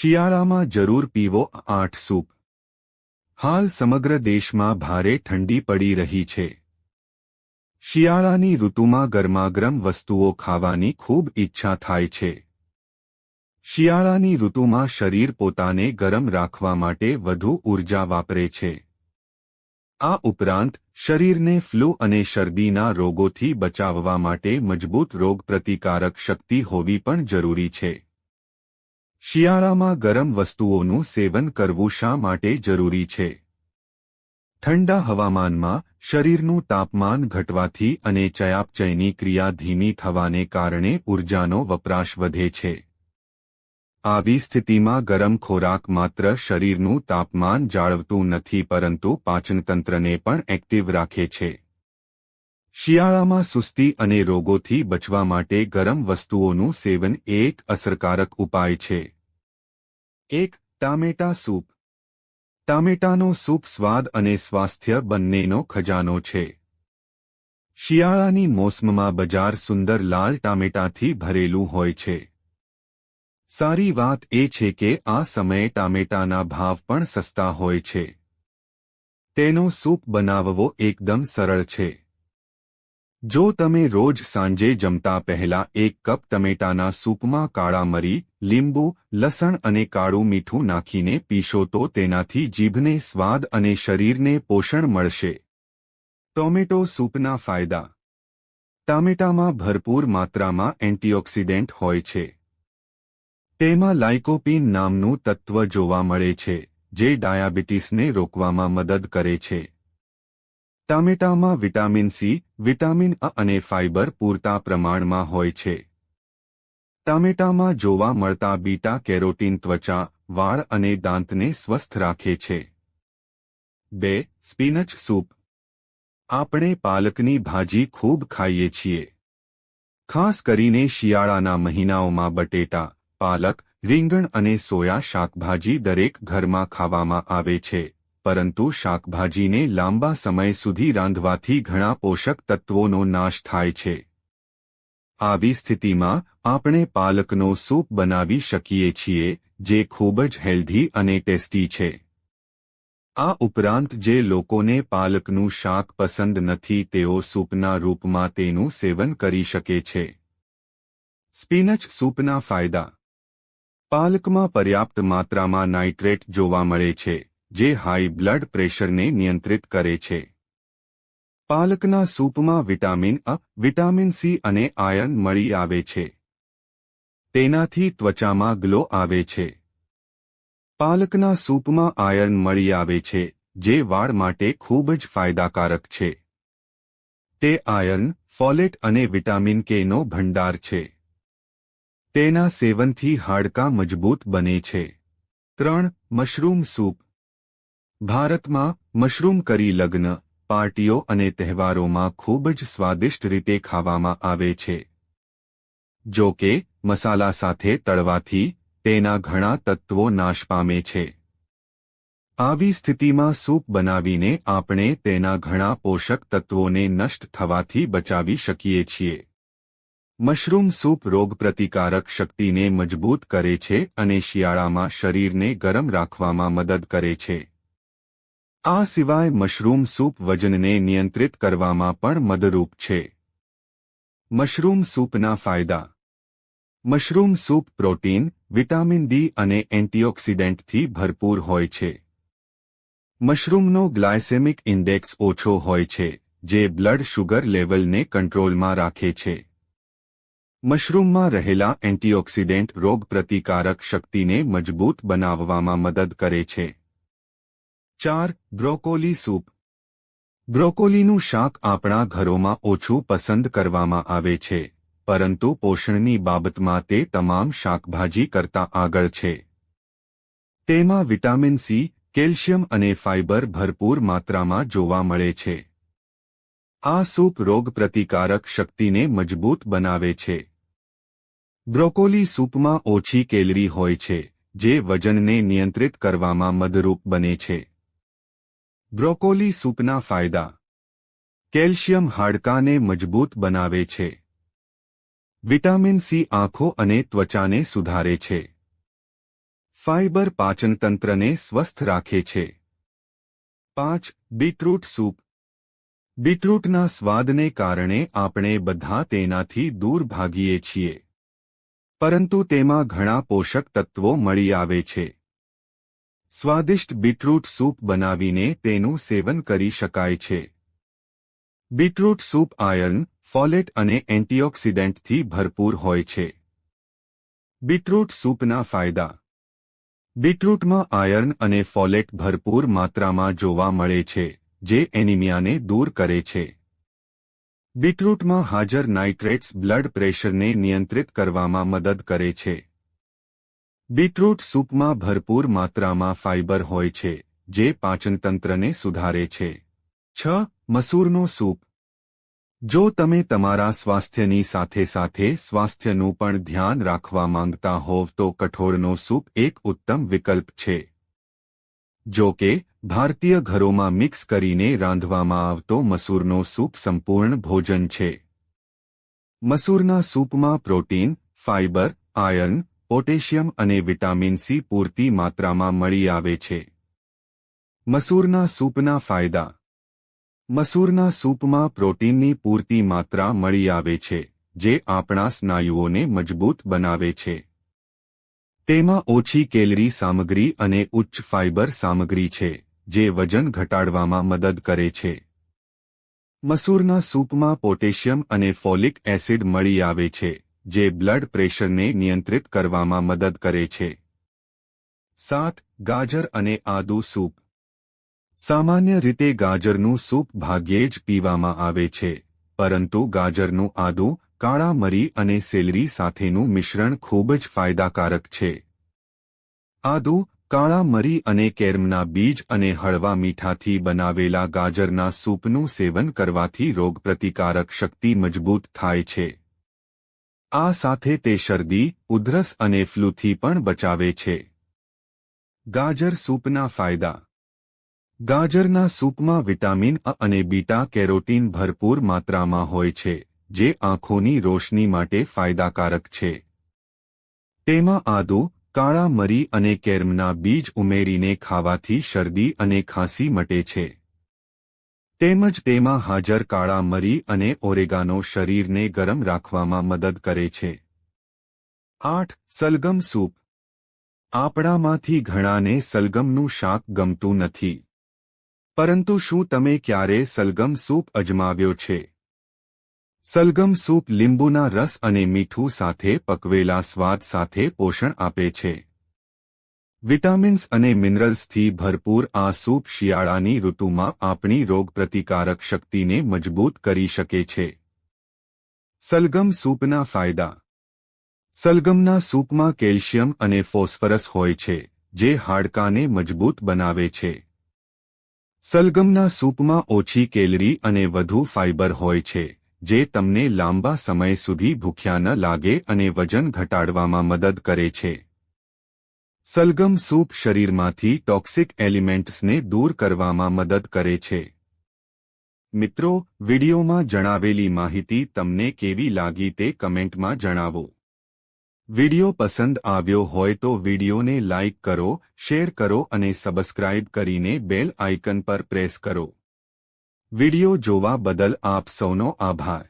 શિયાળામાં જરૂર પીવો આઠ સૂપ. હાલ સમગ્ર દેશમાં ભારે ઠંડી પડી રહી છે. શિયાળાની ઋતુમાં ગરમાગરમ વસ્તુઓ ખાવાની ખૂબ ઈચ્છા થાય છે. શિયાળાની ઋતુમાં શરીર પોતાને ગરમ રાખવા માટે વધુ ઊર્જા વાપરે છે. આ ઉપરાંત, શરીરને ફ્લૂ અને શરદીના રોગોથી બચાવવા માટે મજબૂત રોગપ્રતિકારક શક્તિ હોવી પણ જરૂરી છે. શિયાળામાં ગરમ વસ્તુઓનું સેવન કરવું શા માટે જરૂરી છે? ઠંડા હવામાનમાં શરીરનું તાપમાન ઘટવાથી અને ચયાપચયની ક્રિયા ધીમી થવાને કારણે ઊર્જાનો વપરાશ વધે છે. આવી સ્થિતિમાં ગરમ ખોરાક માત્ર શરીરનું તાપમાન જાળવતું નથી, પરંતુ પાચનતંત્રને પણ એક્ટિવ રાખે છે. શિયાળામાં સુસ્તી અને રોગોથી બચવા માટે ગરમ વસ્તુઓનું સેવન એક અસરકારક ઉપાય છે. એક, ટામેટા સૂપ. ટામેટાનો સૂપ સ્વાદ અને સ્વાસ્થ્ય બંનેનો ખજાનો છે. શિયાળાની મોસમમાં બજાર સુંદર લાલ ટામેટાથી ભરેલું હોય છે. સારી વાત એ છે કે આ સમયે ટામેટાના ભાવ પણ સસ્તા હોય છે. તેનો સૂપ બનાવવો એકદમ સરળ છે. જો તમે રોજ સાંજે જમતા પહેલા એક કપ ટમેટાના સૂપમાં કાળા મરી, લીંબુ, લસણ અને કાળું મીઠું નાખીને પીશો તો તેનાથી જીભને સ્વાદ અને શરીરને પોષણ મળશે. ટોમેટો સૂપના ફાયદા. ટામેટામાં ભરપૂર માત્રામાં એન્ટીઓક્સિડન્ટ હોય છે. તેમાં લાઇકોપીન નામનું તત્વ જોવા મળે છે, જે ડાયાબિટીસને રોકવામાં મદદ કરે છે. ટામેટામાં વિટામિન સી, વિટામિન અ અને ફાઇબર પૂરતા પ્રમાણમાં હોય છે. ટામેટામાં જોવા મળતા બીટા કેરોટીન ત્વચા, વાળ અને દાંતને સ્વસ્થ રાખે છે. બે, સ્પિનચ સૂપ. આપણે પાલકની ભાજી ખૂબ ખાઈએ છીએ. ખાસ કરીને શિયાળાના મહિનાઓમાં બટેટા, પાલક, રીંગણ અને સોયા શાકભાજી દરેક ઘરમાં ખાવામાં આવે છે. પરંતુ શાકભાજીને લાંબા સમય સુધી રાંધવાથી ઘણા પોષક તત્વોનો નાશ થાય છે. આવી સ્થિતિમાં આપણે પાલકનો સૂપ બનાવી શકીએ છીએ, જે ખૂબ જ હેલ્ધી અને ટેસ્ટી છે. આ ઉપરાંત જે લોકોને પાલકનું શાક પસંદ નથી, તેઓ સૂપના રૂપમાં તેનું સેવન કરી શકે છે. સ્પિનચ સૂપના ફાયદા. પાલકમાં પર્યાપ્ત માત્રામાં નાઇટ્રેટ જોવા મળે છે. જે હાઈ બ્લડ પ્રેશરને નિયંત્રિત કરે છે. પાલકના સૂપમાં વિટામિન અ, વિટામિન સી અને આયર્ન મળી આવે છે. તેનાથી ત્વચામાં ગ્લો આવે છે. પાલકના સૂપમાં આયર્ન મળી આવે છે, જે વાળ માટે ખૂબ જ ફાયદાકારક છે. તે આયર્ન, ફોલેટ અને વિટામિન કેનો ભંડાર છે. તેના સેવનથી હાડકાં મજબૂત બને છે. ત્રણ, મશરૂમ સૂપ. ભારતમાં મશરૂમ કરી લગ્ન, પાર્ટીઓ અને તહેવારોમાં ખૂબ જ સ્વાદિષ્ટ રીતે ખાવામાં આવે છે. જો કે, મસાલા સાથે તળવાથી તેના ઘણા તત્વો નાશ પામે છે. આવી સ્થિતિમાં સૂપ બનાવીને આપણે તેના ઘણા પોષક તત્વોને નષ્ટ થવાથી બચાવી શકીએ છીએ. મશરૂમ સૂપ રોગપ્રતિકારક શક્તિને મજબૂત કરે છે અને શિયાળામાં શરીરને ગરમ રાખવામાં મદદ કરે છે. આ સિવાય મશરૂમ સૂપ વજનને નિયંત્રિત કરવામાં પણ મદરૂપ છે. મશરૂમ સૂપના ફાયદા. Mushroom soup protein, vitamin D અને એન્ટીઓક્સિડન્ટથી ભરપૂર હોય છે. મશરૂમનો ગ્લાયસેમિક ઇન્ડેક્સ ઓછો હોય છે, જે બ્લડ શુગર લેવલને કંટ્રોલમાં રાખે છે. મશરૂમમાં રહેલા એન્ટીઓક્સિડન્ટ રોગપ્રતિકારક શક્તિને મજબૂત બનાવવામાં મદદ કરે છે. ચાર, બ્રોકોલી સૂપ. બ્રોકોલીનું શાક આપણા ઘરોમાં ઓછું પસંદ કરવામાં આવે છે, પરંતુ પોષણની બાબતમાં તે તમામ શાકભાજી કરતાં આગળ છે. તેમાં વિટામિન સી, કેલ્શિયમ અને ફાઇબર ભરપૂર માત્રામાં જોવા મળે છે. આ સૂપ રોગપ્રતિકારક શક્તિને મજબૂત બનાવે છે. બ્રોકોલી સૂપમાં ઓછી કેલરી હોય છે, જે વજનને નિયંત્રિત કરવામાં મદરૂપ બને છે. બ્રોકોલી સૂપના ફાયદા. કેલ્શિયમ હાડકાને મજબૂત બનાવે છે. વિટામિન સી આંખો અને ત્વચાને સુધારે છે. ફાઇબર પાચનતંત્રને સ્વસ્થ રાખે છે. પાંચ, બીટરૂટ સૂપ. બીટરૂટના સ્વાદને કારણે આપણે બધા તેનાથી દૂર ભાગીએ છીએ. પરંતુ તેમાં ઘણા પોષક તત્વો મળી આવે છે. સ્વાદિષ્ટ બીટરૂટ સૂપ બનાવીને તેનું સેવન કરી શકાય છે. બીટરૂટ સૂપ આયર્ન, ફોલેટ અને એન્ટીઓક્સિડન્ટથી ભરપૂર હોય છે. બીટરૂટ સૂપના ફાયદા. બીટરૂટમાં આયર્ન અને ફોલેટ ભરપૂર માત્રામાં જોવા મળે છે, જે એનિમિયાને દૂર કરે છે. બીટરૂટમાં હાજર નાઇટ્રેટ્સ બ્લડ પ્રેશરને નિયંત્રિત કરવામાં મદદ કરે છે. બીટરૂટ સૂપમાં ભરપૂર માત્રામાં ફાઇબર હોય છે, જે પાચનતંત્રને સુધારે છે. છ, મસૂરનો સૂપ. જો તમે તમારા સ્વાસ્થ્યની સાથે સાથે સ્વાસ્થ્યનું પણ ધ્યાન રાખવા માંગતા હોવ તો કઠોળનો સૂપ એક ઉત્તમ વિકલ્પ છે. જો કે, ભારતીય ઘરોમાં મિક્સ કરીને રાંધવામાં આવતો મસૂરનો સૂપ સંપૂર્ણ ભોજન છે. મસૂરના સૂપમાં પ્રોટીન ફાઇબર આયર્ન પોટેશિયમ અને વિટામિન સી પૂરતી માત્રામાં મળી આવે છે. મસૂરના સૂપના ફાયદા. મસૂરના સૂપમાં પ્રોટીનની પૂરતી માત્રા મળી આવે છે, જે આપણા સ્નાયુઓને મજબૂત બનાવે છે. તેમાં ઓછી કેલરી સામગ્રી અને ઉચ્ચ ફાઇબર સામગ્રી છે, જે વજન ઘટાડવામાં મદદ કરે છે. મસૂરના સૂપમાં પોટેશિયમ અને ફોલિક એસિડ મળી આવે છે. જે બ્લડ પ્રેશરને નિયંત્રિત કરવામાં મદદ કરે છે. સાત, ગાજર અને આદુ સૂપ. સામાન્ય રીતે ગાજરનું સૂપ ભાગ્યે જ પીવામાં આવે છે, પરંતુ ગાજરનું આદુ, કાળા મરી અને સેલરી સાથેનું મિશ્રણ ખૂબ જ ફાયદાકારક છે. આદુ, કાળા મરી અને કેરમના બીજ અને હળવા મીઠાથી બનાવેલા ગાજરના સૂપનું સેવન કરવાથી રોગપ્રતિકારક શક્તિ મજબૂત થાય છે. આ સાથે તે શરદી, ઉધરસ અને ફ્લૂથી પણ બચાવે છે. ગાજર સૂપના ફાયદા. ગાજરના સૂપમાં વિટામિન અ અને બીટા કેરોટીન ભરપૂર માત્રામાં હોય છે, જે આંખોની રોશની માટે ફાયદાકારક છે. તેમાં આદુ, કાળા મરી અને કેરમના બીજ ઉમેરીને ખાવાથી શરદી અને ખાંસી મટે છે. તેમજ તેમાં હાજર કાળા મરી અને ઓરેગાનો શરીરને ગરમ રાખવામાં મદદ કરે છે. આઠ, સલગમ સૂપ. આપણામાંથી ઘણાને સલગમનું શાક ગમતું નથી. પરંતુ શું તમે ક્યારે સલગમ સૂપ અજમાવ્યો છે? સલગમ સૂપ લીંબુના રસ અને મીઠું સાથે પકવેલા સ્વાદ સાથે પોષણ આપે છે. વિટામિન્સ અને મિનરલ્સથી ભરપૂર આ સૂપ શિયાળાની ઋતુમાં આપણી રોગપ્રતિકારક શક્તિને મજબૂત કરી શકે છે. સલગમ સૂપના ફાયદા. સલગમના સૂપમાં કેલ્શિયમ અને ફોસ્ફરસ હોય છે, જે હાડકાને મજબૂત બનાવે છે. સલગમના સૂપમાં ઓછી કેલરી અને વધુ ફાઇબર હોય છે, જે તમને લાંબા સમય સુધી ભૂખ્યા ન લાગે અને વજન ઘટાડવામાં મદદ કરે છે. સલગમ સૂપ શરીરમાંથી ટોક્સિક એલિમેન્ટ્સને દૂર કરવામાં મદદ કરે છે. મિત્રો, વિડિયોમાં જણાવેલી માહિતી તમને કેવી લાગી તે કમેન્ટમાં જણાવો. વિડિયો પસંદ આવ્યો હોય તો વિડિયોને લાઇક કરો, શેર કરો અને સબસ્ક્રાઇબ કરીને બેલ આઇકન પર પ્રેસ કરો. વિડિયો જોવા બદલ આપ સૌનો આભાર.